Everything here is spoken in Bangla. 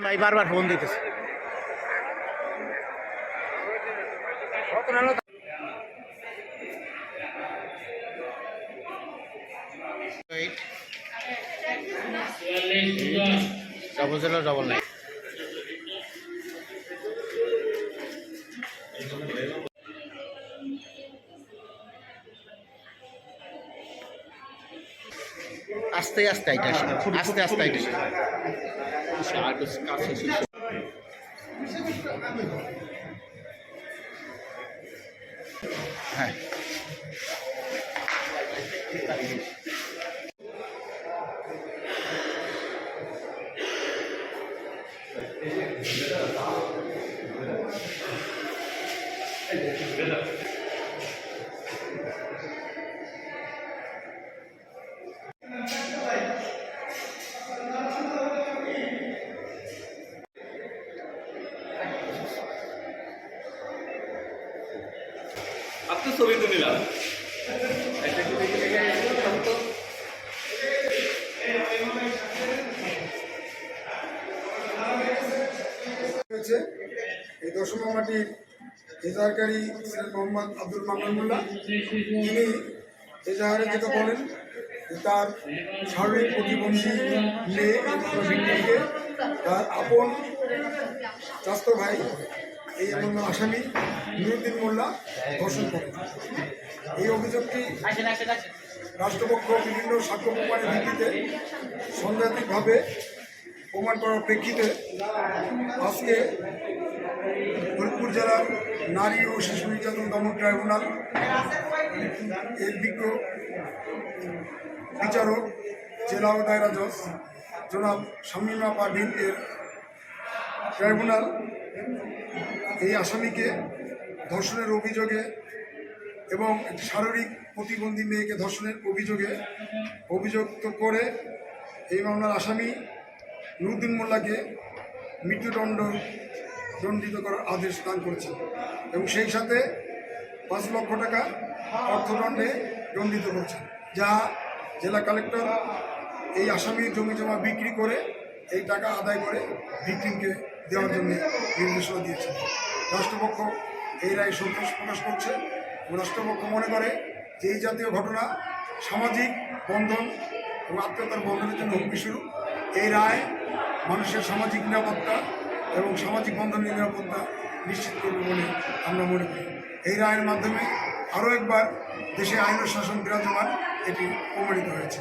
ভাই বারবার ফোন দিতেছে ডবল জিরো ডবল নাইন আস্তে আস্তে আইটা আস্তে আস্তে আইটা হ্যাঁ। আপনার ছবি তো নিলাম। হয়েছে এই দশম মাটির এজাহারকারী ছিলেন মোহাম্মদ আব্দুল মামুন মোল্লা। তিনি এজাহারে যেটা বলেন তার শারীরিক প্রতিবন্ধী মেয়ে তার আপন চাস্ত ভাই এই এমন আসামি নুরুদ্দিন মোল্লা করে এই অভিযোগটি রাষ্ট্রপক্ষ বিভিন্ন সাক্ষ্য প্রমাণের ভিত্তিতে সন্দেহাত্মকভাবে প্রমাণ করার প্রেক্ষিতে আজকে ফরিদপুর জেলার নারী ও শিশু নির্যাতন দমন ট্রাইব্যুনাল এর বিজ্ঞ বিচারক জেলা ও দায়রা জজ জনাব শামিমা পারভিন এর ট্রাইব্যুনাল এই আসামিকে ধর্ষণের অভিযোগে এবং শারীরিক প্রতিবন্ধী মেয়েকে ধর্ষণের অভিযোগে অভিযুক্ত করে এই মামলার আসামি নুরুদ্দিন মোল্লাকে মৃত্যুদণ্ড দণ্ডিত করার আদেশ দান করেছে এবং সেই সাথে পাঁচ লক্ষ টাকা অর্থদণ্ডে দণ্ডিত করেছে যা জেলা কালেক্টর এই আসামির জমি জমা বিক্রি করে এই টাকা আদায় করে ভিকটিমকে দেওয়ার জন্য নির্দেশনা দিয়েছে। রাষ্ট্রপক্ষ এই রায় সন্তোষ প্রকাশ করছে। রাষ্ট্রপক্ষ মনে করে যে এই জাতীয় ঘটনা সামাজিক বন্ধন এবং আত্মীয়তার বন্ধনের জন্য হুমকি এই রায় মানুষের সামাজিক নিরাপত্তা এবং সামাজিক বন্ধনের নিরাপত্তা নিশ্চিত করবে বলে আমরা মনে করি। এই রায়ের মাধ্যমে আরও একবার দেশে আইন ও শাসন বিরাজমান এটি প্রমাণিত হয়েছে।